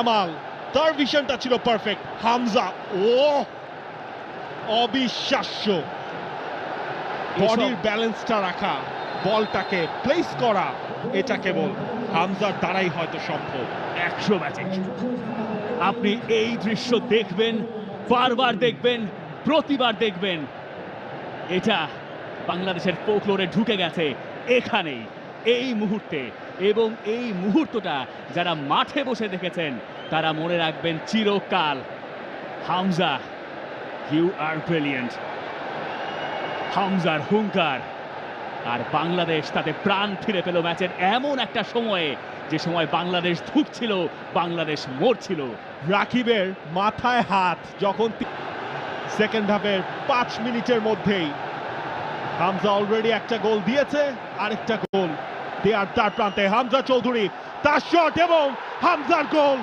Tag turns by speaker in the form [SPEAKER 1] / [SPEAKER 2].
[SPEAKER 1] কামাল, তার ভিশনটা ছিল পারফেক্ট হামজা ও অবিশ্বাস্য। বডির ব্যালেন্সটা রাখা, বলটাকে প্লেস করা, এটা কেবল হামজার দ্বারাই হয়তো সম্ভব।
[SPEAKER 2] একশো ম্যাচে আপনি এই দৃশ্য দেখবেন, বারবার দেখবেন, প্রতিবার দেখবেন। এটা বাংলাদেশের ফোকলোরে ঢুকে গেছে, এখানেই। এই মুহূর্তে এবং এই মুহূর্তটা যারা মাঠে বসে দেখেছেন, তারা মনে রাখবেন চিরকাল। হামজা ইউ আর ব্রিলিয়েন্ট হামজার হুঙ্কার। আর বাংলাদেশ তাতে প্রাণ ফিরে পেল ম্যাচের এমন একটা সময়ে, যে সময় বাংলাদেশ ধুকছিল, বাংলাদেশ মরছিল।
[SPEAKER 1] রাকিবের মাথায় হাত যখন সেকেন্ড হাফের পাঁচ মিনিটের মধ্যেই হামজা অলরেডি একটা গোল দিয়েছে, আরেকটা গোল। দেয়ার তার প্রান্তে হামজা চৌধুরী, তার শট এবং হামজার গোল